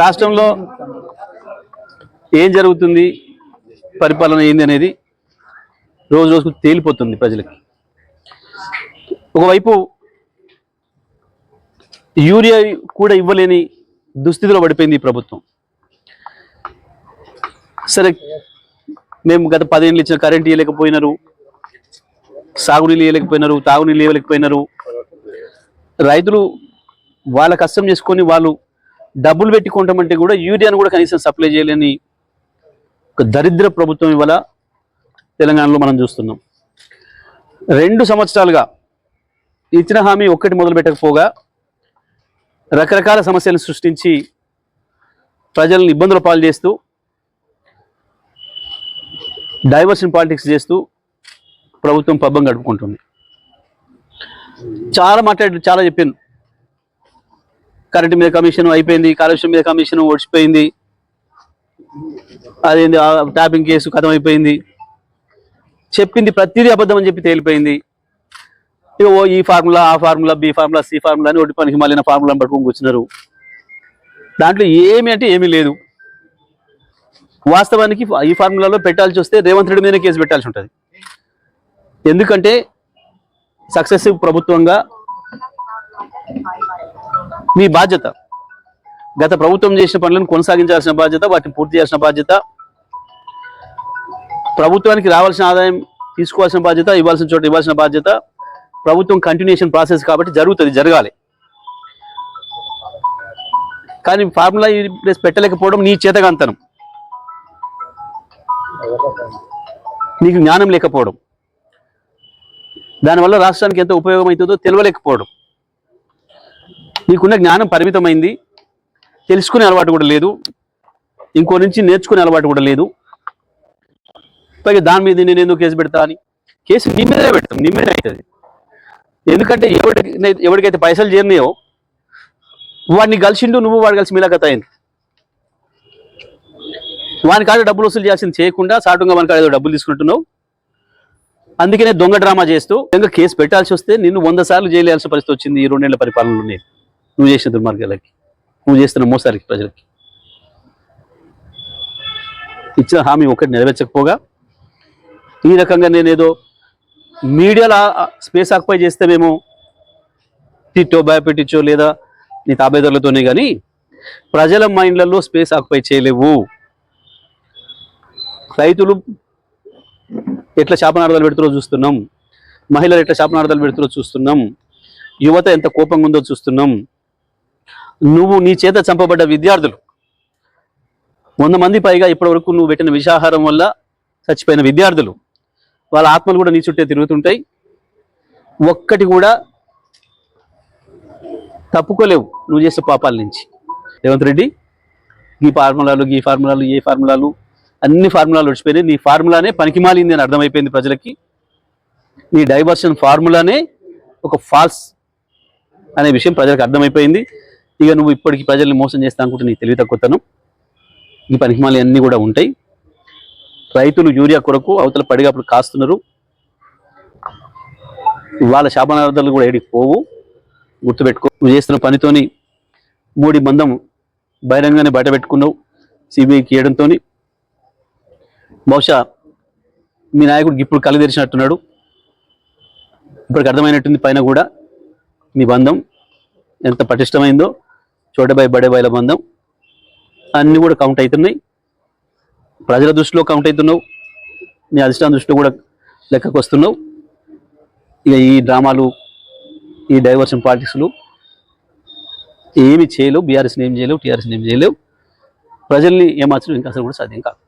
రాష్ట్రంలో ఏం జరుగుతుంది? పరిపాలన ఏంది అనేది రోజు రోజుకు తేలిపోతుంది ప్రజలకి. ఒకవైపు యూరియా కూడా ఇవ్వలేని దుస్థితిలో పడిపోయింది ఈ ప్రభుత్వం. సరే మేము గత పదేళ్ళు ఇచ్చిన కరెంట్ ఇవ్వలేకపోయినారు సాగునీళ్ళు ఇవ్వలేకపోయినారు తాగునీళ్ళు ఇవ్వలేకపోయినారు రైతులు వాళ్ళ కష్టం చేసుకొని వాళ్ళు డబ్బులు పెట్టి కొంటామంటే కూడా యూరియాను కూడా కనీసం సప్లై చేయలేని ఒక దరిద్ర ప్రభుత్వం ఇవాళ తెలంగాణలో మనం చూస్తున్నాం. రెండు సంవత్సరాలుగా ఇచ్చిన హామీ ఒక్కటి మొదలు పెట్టకపోగా రకరకాల సమస్యలను సృష్టించి ప్రజలను ఇబ్బందుల పాలు చేస్తూ డైవర్షన్ పాలిటిక్స్ చేస్తూ ప్రభుత్వం పబ్బం గడుపుకుంటుంది. చాలా మాట్లాడి చాలా చెప్పాను. కరెంట్ మీద కమిషన్ అయిపోయింది కాలుష్యం మీద కమిషన్ ఓడిచిపోయింది. అదేంది ట్యాపింగ్ కేసు కథం అయిపోయింది చెప్పింది ప్రతిదీ అబద్ధం అని చెప్పి తేలిపోయింది. ఇక ఓ ఈ ఫార్ములా ఆ formula B formula C formula అని ఒకటి పనికి మళ్ళీ ఫార్ములాని పట్టుకొని కూర్చున్నారు. దాంట్లో ఏమి అంటే ఏమీ లేదు. వాస్తవానికి ఈ ఫార్ములాలో పెట్టాల్సి వస్తే రేవంత్ రెడ్డి మీదనే కేసు పెట్టాల్సి ఉంటుంది. ఎందుకంటే సక్సెసివ్ ప్రభుత్వంగా మీ బాధ్యత. గత ప్రభుత్వం చేసిన పనులను కొనసాగించాల్సిన బాధ్యత వాటిని పూర్తి చేయాల్సిన బాధ్యత ప్రభుత్వానికి రావాల్సిన ఆదాయం తీసుకోవాల్సిన బాధ్యత ఇవ్వాల్సిన చోట ఇవ్వాల్సిన బాధ్యత ప్రభుత్వం కంటిన్యూషన్ ప్రాసెస్ కాబట్టి జరుగుతుంది జరగాలి. కానీ ఫార్ములా ప్లేస్ పెట్టలేకపోవడం నీ చేతగాంతనం. నీకు జ్ఞానం లేకపోవడం. దానివల్ల రాష్ట్రానికి ఎంత ఉపయోగం అవుతుందో తెలియలేకపోవడం. నీకున్న జ్ఞానం పరిమితమైంది. తెలుసుకునే అలవాటు కూడా లేదు. ఇంకో నుంచి నేర్చుకునే అలవాటు కూడా లేదు. పైగా దాని మీద నేను ఎందుకు కేసు పెడతా అని? కేసు నీ మీదే పెడతాం నీ మీద అవుతుంది. ఎందుకంటే ఎవరికి ఎవరికైతే పైసలు చేరినాయో వాడిని కలిసిండు నువ్వు వాడు కలిసి మీలాగత అయింది. వాని కాడ డబ్బులు వసూలు చేయాల్సింది చేయకుండా సాటుగా వాని కాడ ఏదో డబ్బులు తీసుకుంటున్నావు. అందుకనే దొంగ డ్రామా చేస్తూ ఇంకా కేసు పెట్టాల్సి వస్తే నిన్ను వంద సార్లు జైలు వేయాల్సిన పరిస్థితి వచ్చింది ఈ రెండేళ్ళ పరిపాలనలో నేను నువ్వు చేసిన దుర్మార్గాలకి నువ్వు చేస్తున్న మోసాలకి ప్రజలకి. ఇచ్చిన హామీ ఒకటి నెరవేర్చకపోగా ఈ రకంగా నేనేదో మీడియాలో స్పేస్ ఆక్యుపై చేస్తే మేము తిట్టో భయపెట్టించో లేదా నీ తాబేదారులతోనే కానీ ప్రజల మైండ్లలో స్పేస్ ఆక్యుపై చేయలేవు. రైతులు ఎట్లా శాపనార్థాలు పెడుతురో చూస్తున్నాం. మహిళలు ఎట్లా శాపనార్థాలు పెడుతురో చూస్తున్నాం. యువత ఎంత కోపంగా ఉందో చూస్తున్నాం. నువ్వు నీ చేత చంపబడ్డ విద్యార్థులు. వంద మంది పైగా ఇప్పటివరకు నువ్వు పెట్టిన విషాహారం వల్ల చచ్చిపోయిన విద్యార్థులు. వాళ్ళ ఆత్మలు కూడా నీ చుట్టే తిరుగుతుంటాయి. ఒక్కటి కూడా తప్పుకోలేవు నువ్వు చేసే పాపాల నుంచి. రేవంత్ రెడ్డి ఈ ఫార్ములాలు ఈ ఫార్ములాలు ఏ ఫార్ములాలు అన్ని ఫార్ములాలు వచ్చిపోయినాయి నీ ఫార్ములానే పనికిమాలింది అని అర్థమైపోయింది ప్రజలకి. నీ డైవర్షన్ ఫార్ములానే ఒక ఫాల్స్ అనే విషయం ప్రజలకు అర్థమైపోయింది. ఇక నువ్వు ఇప్పటికి ప్రజల్ని మోసం చేస్తా అనుకుంటే నీకు తెలివి తక్కువతనం ఈ పనికిమాలి అన్నీ కూడా ఉంటాయి. రైతులు యూరియా కొరకు అవతల పడిగప్పుడు కాస్తున్నారు. వాళ్ళ శాపనార్థాలు కూడా ఏడికి పోవు. గుర్తుపెట్టుకో నువ్వు చేస్తున్న పనితోని మూడి బంధం బహిరంగానే బయట పెట్టుకున్నావు. సిబిఐకి వేయడంతో బహుశా మీ నాయకుడికి ఇప్పుడు కళ్ళు తెరిచినట్టున్నాడు. ఇప్పటికి అర్థమైనట్టుంది పైన కూడా మీ బంధం ఎంత పటిష్టమైందో. చోటబాయి బడేబాయిల బంధం. అన్నీ కూడా కౌంట్ అవుతున్నాయి ప్రజల దృష్టిలో కౌంట్ అవుతున్నావు నీ అధిష్టాన దృష్టిలో కూడా లెక్కకు వస్తున్నావు. ఇక ఈ డ్రామాలు ఈ డైవర్షన్ పాలిటిక్స్లు ఏమి చేయలేవు. బీఆర్ఎస్ని ఏం చేయలేవు టీఆర్ఎస్ని ఏం చేయలేవు. ప్రజల్ని ఏమార్చడం ఇంకా అసలు కూడా సాధ్యం కాదు.